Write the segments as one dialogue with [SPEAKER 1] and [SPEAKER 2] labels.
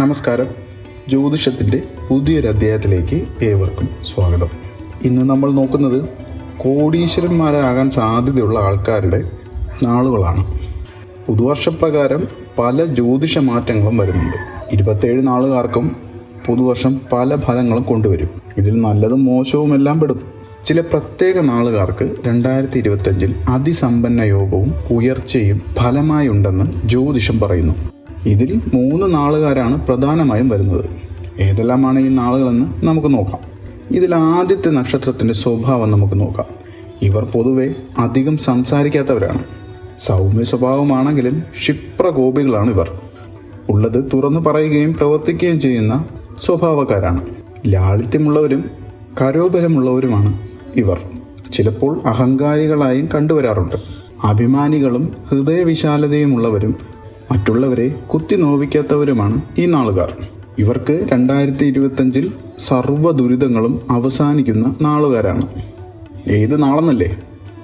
[SPEAKER 1] നമസ്കാരം. ജ്യോതിഷത്തിന്റെ പുതിയൊരു അധ്യായത്തിലേക്ക് ഏവർക്കും സ്വാഗതം. ഇന്ന് നമ്മൾ നോക്കുന്നത് കോടീശ്വരന്മാരാകാൻ സാധ്യതയുള്ള ആൾക്കാരുടെ നാളുകളാണ്. പുതുവർഷപ്രകാരം പല ജ്യോതിഷ മാറ്റങ്ങളും വരുന്നുണ്ട്. ഇരുപത്തേഴ് നാളുകാർക്കും പുതുവർഷം പല ഫലങ്ങളും കൊണ്ടുവരും. ഇതിൽ നല്ലതും മോശവും എല്ലാം പെടും. ചില പ്രത്യേക നാളുകാർക്ക് രണ്ടായിരത്തി ഇരുപത്തഞ്ചിൽ അതിസമ്പന്ന യോഗവും ഉയർച്ചയും ഫലമായുണ്ടെന്ന് ജ്യോതിഷം പറയുന്നു. ഇതിൽ മൂന്ന് നാളുകാരാണ് പ്രധാനമായും വരുന്നത്. ഏതെല്ലാമാണ് ഈ നാളുകളെന്ന് നമുക്ക് നോക്കാം. ഇതിൽ ആദ്യത്തെ നക്ഷത്രത്തിന്റെ സ്വഭാവം നമുക്ക് നോക്കാം. ഇവർ പൊതുവെ അധികം സംസാരിക്കാത്തവരാണ്. സൗമ്യ സ്വഭാവമാണെങ്കിലും ക്ഷിപ്രകോപികളാണ് ഇവർ. ഉള്ളത് തുറന്നു പറയുകയും പ്രവർത്തിക്കുകയും ചെയ്യുന്ന സ്വഭാവക്കാരാണ്. ലാളിത്യമുള്ളവരും കരോബലമുള്ളവരുമാണ് ഇവർ. ചിലപ്പോൾ അഹങ്കാരികളായും കണ്ടുവരാറുണ്ട്. അഭിമാനികളും ഹൃദയവിശാലതയുമുള്ളവരും മറ്റുള്ളവരെ കുത്തി നോവിക്കാത്തവരുമാണ് ഈ നാളുകാർ. ഇവർക്ക് രണ്ടായിരത്തി ഇരുപത്തഞ്ചിൽ സർവ ദുരിതങ്ങളും അവസാനിക്കുന്ന നാളുകാരാണ്. ഏത് നാളെന്നല്ലേ?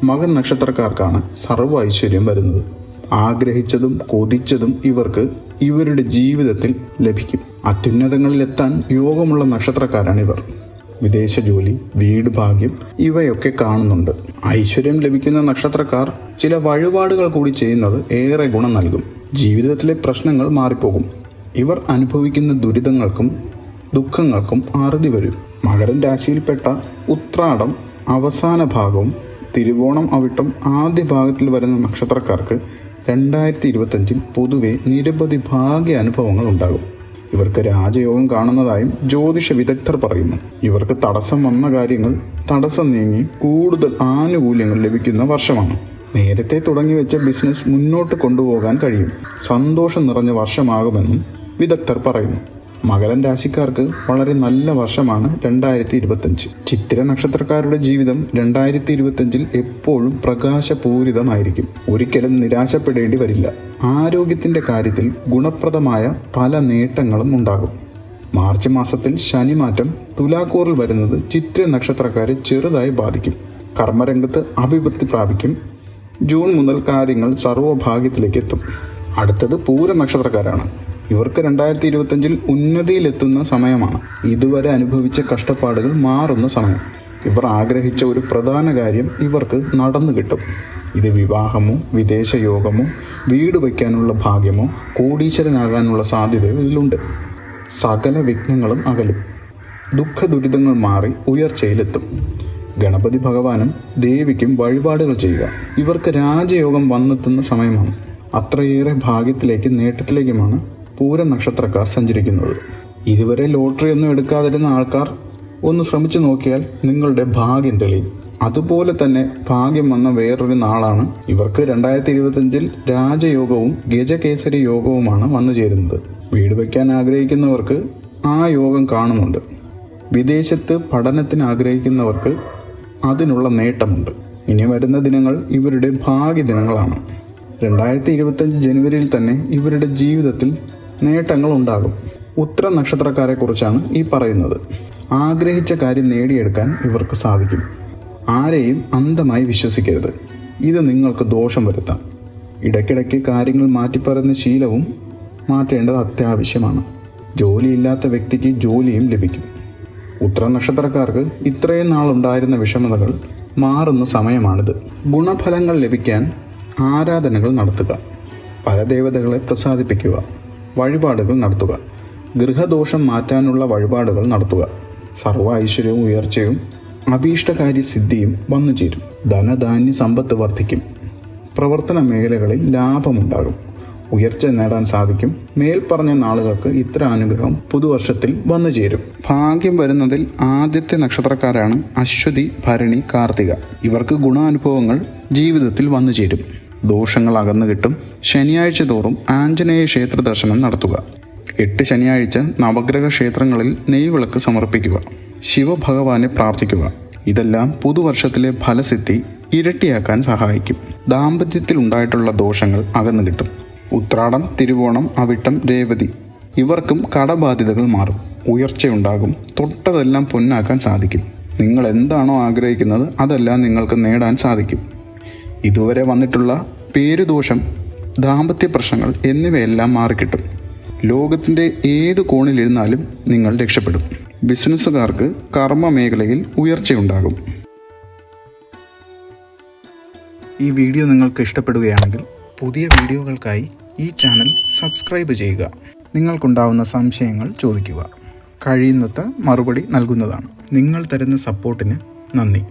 [SPEAKER 1] മകൻ നക്ഷത്രക്കാർക്കാണ് സർവ ഐശ്വര്യം വരുന്നത്. ആഗ്രഹിച്ചതും കൊതിച്ചതും ഇവർക്ക് ഇവരുടെ ജീവിതത്തിൽ ലഭിക്കും. അത്യുന്നതങ്ങളിലെത്താൻ യോഗമുള്ള നക്ഷത്രക്കാരാണ് ഇവർ വിദേശ ജോലി വീട് ഭാഗ്യം ഇവയൊക്കെ കാണുന്നുണ്ട്. ഐശ്വര്യം ലഭിക്കുന്ന നക്ഷത്രക്കാർ ചില വഴിപാടുകൾ കൂടി ചെയ്യുന്നത് ഏറെ ഗുണം നൽകും. ജീവിതത്തിലെ പ്രശ്നങ്ങൾ മാറിപ്പോകും. ഇവർ അനുഭവിക്കുന്ന ദുരിതങ്ങൾക്കും ദുഃഖങ്ങൾക്കും അറുതി വരും. മകരൻ രാശിയിൽപ്പെട്ട ഉത്രാടം അവസാന ഭാഗവും തിരുവോണം അവിട്ടം ആദ്യ ഭാഗത്തിൽ വരുന്ന നക്ഷത്രക്കാർക്ക് രണ്ടായിരത്തി ഇരുപത്തഞ്ചിൽ പൊതുവെ നിരവധി ഭാഗ്യ അനുഭവങ്ങൾ ഉണ്ടാകും. ഇവർക്ക് രാജയോഗം കാണുന്നതായും ജ്യോതിഷ വിദഗ്ധർ പറയുന്നു. ഇവർക്ക് തടസ്സം വന്ന കാര്യങ്ങൾ തടസ്സം നീങ്ങി കൂടുതൽ ആനുകൂല്യങ്ങൾ ലഭിക്കുന്ന വർഷമാണ്. നേരത്തെ തുടങ്ങി വെച്ച ബിസിനസ് മുന്നോട്ട് കൊണ്ടുപോകാൻ കഴിയും. സന്തോഷം നിറഞ്ഞ വർഷമാകുമെന്നും വിദഗ്ധർ പറയുന്നു. മകരൻ രാശിക്കാർക്ക് വളരെ നല്ല വർഷമാണ് രണ്ടായിരത്തി ഇരുപത്തഞ്ച് ചിത്തിര നക്ഷത്രക്കാരുടെ ജീവിതം രണ്ടായിരത്തി ഇരുപത്തഞ്ചിൽ എപ്പോഴും പ്രകാശപൂരിതമായിരിക്കും. ഒരിക്കലും നിരാശപ്പെടേണ്ടി വരില്ല. ആരോഗ്യത്തിന്റെ കാര്യത്തിൽ ഗുണപ്രദമായ പല നേട്ടങ്ങളും ഉണ്ടാകും. മാർച്ച് മാസത്തിൽ ശനിമാറ്റം തുലാക്കൂറിൽ വരുന്നത് ചിത്ര നക്ഷത്രക്കാരെ ചെറുതായി ബാധിക്കും. കർമ്മരംഗത്ത് അഭിവൃദ്ധി പ്രാപിക്കും. ജൂൺ മുതൽ കാര്യങ്ങൾ സർവഭാഗ്യത്തിലേക്ക് എത്തും അടുത്തത് പൂര നക്ഷത്രക്കാരാണ്. ഇവർക്ക് രണ്ടായിരത്തി ഇരുപത്തഞ്ചിൽ ഉന്നതിയിലെത്തുന്ന സമയമാണ്. ഇതുവരെ അനുഭവിച്ച കഷ്ടപ്പാടുകൾ മാറുന്ന സമയം. ഇവർ ആഗ്രഹിച്ച ഒരു പ്രധാന കാര്യം ഇവർക്ക് നടന്നു കിട്ടും. ഇത് വിവാഹമോ വിദേശയോഗമോ വീട് വയ്ക്കാനുള്ള ഭാഗ്യമോ കോടീശ്വരനാകാനുള്ള സാധ്യതയോ ഇതിലുണ്ട്. സകല വിഘ്നങ്ങളും അകലും. ദുഃഖ ദുരിതങ്ങൾ മാറി ഉയർച്ചയിലെത്തും. ഗണപതി ഭഗവാനും ദേവിക്കും വഴിപാടുകൾ ചെയ്യുക. ഇവർക്ക് രാജയോഗം വന്നെത്തുന്ന സമയമാണ്. അത്രയേറെ ഭാഗ്യത്തിലേക്കും നേട്ടത്തിലേക്കുമാണ് പൂരം നക്ഷത്രക്കാർ സഞ്ചരിക്കുന്നത്. ഇതുവരെ ലോട്ടറി ഒന്നും എടുക്കാതിരുന്ന ആൾക്കാർ ഒന്ന് ശ്രമിച്ചു നോക്കിയാൽ നിങ്ങളുടെ ഭാഗ്യം തെളിയും. അതുപോലെ തന്നെ ഭാഗ്യം വന്ന വേറൊരു നാളാണ് ഇവർക്ക് രണ്ടായിരത്തി ഇരുപത്തഞ്ചിൽ രാജയോഗവും ഗജകേസരി യോഗവുമാണ് വന്നു ചേരുന്നത്. വീട് വയ്ക്കാൻ ആഗ്രഹിക്കുന്നവർക്ക് ആ യോഗം കാണുന്നുണ്ട്. വിദേശത്ത് പഠനത്തിന് ആഗ്രഹിക്കുന്നവർക്ക് അതിനുള്ള നേട്ടമുണ്ട്. ഇനി വരുന്ന ദിനങ്ങൾ ഇവരുടെ ഭാഗ്യ ദിനങ്ങളാണ് രണ്ടായിരത്തി ഇരുപത്തഞ്ച് ജനുവരിയിൽ തന്നെ ഇവരുടെ ജീവിതത്തിൽ നേട്ടങ്ങൾ ഉണ്ടാകും ഉത്തര നക്ഷത്രക്കാരെ കുറിച്ചാണ് ഈ പറയുന്നത്. ആഗ്രഹിച്ച കാര്യം നേടിയെടുക്കാൻ ഇവർക്ക് സാധിക്കും. ആരെയും അന്ധമായി വിശ്വസിക്കരുത്. ഇത് നിങ്ങൾക്ക് ദോഷം വരുത്താം. ഇടയ്ക്കിടയ്ക്ക് കാര്യങ്ങൾ മാറ്റിപ്പറയുന്ന ശീലവും മാറ്റേണ്ടത് അത്യാവശ്യമാണ്. ജോലിയില്ലാത്ത വ്യക്തിക്ക് ജോലിയും ലഭിക്കും. ഉത്തര നക്ഷത്രക്കാർക്ക് ഇത്രയും നാളുണ്ടായിരുന്ന വിഷമതകൾ മാറുന്ന സമയമാണിത്. ഗുണഫലങ്ങൾ ലഭിക്കാൻ ആരാധനകൾ നടത്തുക. പരദേവതകളെ പ്രസാദിപ്പിക്കുക. വഴിപാടുകൾ നടത്തുക. ഗൃഹദോഷം മാറ്റാനുള്ള വഴിപാടുകൾ നടത്തുക. സർവ ഐശ്വര്യവും ഉയർച്ചയും അഭീഷ്ടകാര്യ സിദ്ധിയും വന്നു ചേരും ധനധാന്യ സമ്പത്ത് വർദ്ധിക്കും. പ്രവർത്തന മേഖലകളിൽ ലാഭമുണ്ടാകും. ഉയർച്ച നേടാൻ സാധിക്കും. മേൽപ്പറഞ്ഞ നാളുകൾക്ക് ഇത്ര അനുഗ്രഹം പുതുവർഷത്തിൽ വന്നു ചേരും. ഭാഗ്യം വരുന്നതിൽ ആദ്യത്തെ നക്ഷത്രക്കാരാണ് അശ്വതി ഭരണി കാർത്തിക. ഇവർക്ക് ഗുണാനുഭവങ്ങൾ ജീവിതത്തിൽ വന്നു ചേരും. ദോഷങ്ങൾ അകന്നു കിട്ടും. ശനിയാഴ്ച തോറും ആഞ്ജനേയ ക്ഷേത്ര ദർശനം നടത്തുക. എട്ട് ശനിയാഴ്ച നവഗ്രഹ ക്ഷേത്രങ്ങളിൽ നെയ്വിളക്ക് സമർപ്പിക്കുക. ശിവഭഗവാനെ പ്രാർത്ഥിക്കുക. ഇതെല്ലാം പുതുവർഷത്തിലെ ഫലസിദ്ധി ഇരട്ടിയാക്കാൻ സഹായിക്കും. ദാമ്പത്യത്തിൽ ഉണ്ടായിട്ടുള്ള ദോഷങ്ങൾ അകന്നു കിട്ടും. ഉത്രാടം തിരുവോണം അവിട്ടം രേവതി. ഇവർക്കും കടബാധ്യതകൾ മാറും. ഉയർച്ചയുണ്ടാകും. തൊട്ടതെല്ലാം പൊന്നാക്കാൻ സാധിക്കും. നിങ്ങൾ എന്താണോ ആഗ്രഹിക്കുന്നത് അതെല്ലാം നിങ്ങൾക്ക് നേടാൻ സാധിക്കും. ഇതുവരെ വന്നിട്ടുള്ള പേരുദോഷം ദാമ്പത്യ പ്രശ്നങ്ങൾ എന്നിവയെല്ലാം മാറിക്കിട്ടും. ലോകത്തിന്റെ ഏത് കോണിലിരുന്നാലും നിങ്ങൾ രക്ഷപ്പെടും. ബിസിനസ്സുകാർക്ക് കർമ്മ മേഖലയിൽ ഉയർച്ചയുണ്ടാകും. ഈ വീഡിയോ നിങ്ങൾക്ക് ഇഷ്ടപ്പെടുകയാണെങ്കിൽ പുതിയ വീഡിയോകൾക്കായി ഈ ചാനൽ സബ്സ്ക്രൈബ് ചെയ്യുക. നിങ്ങൾക്കുണ്ടാവുന്ന സംശയങ്ങൾ ചോദിക്കുക. കഴിയുന്നത്ര മറുപടി നൽകുന്നതാണ്. നിങ്ങൾ തരുന്ന സപ്പോർട്ടിന് നന്ദി.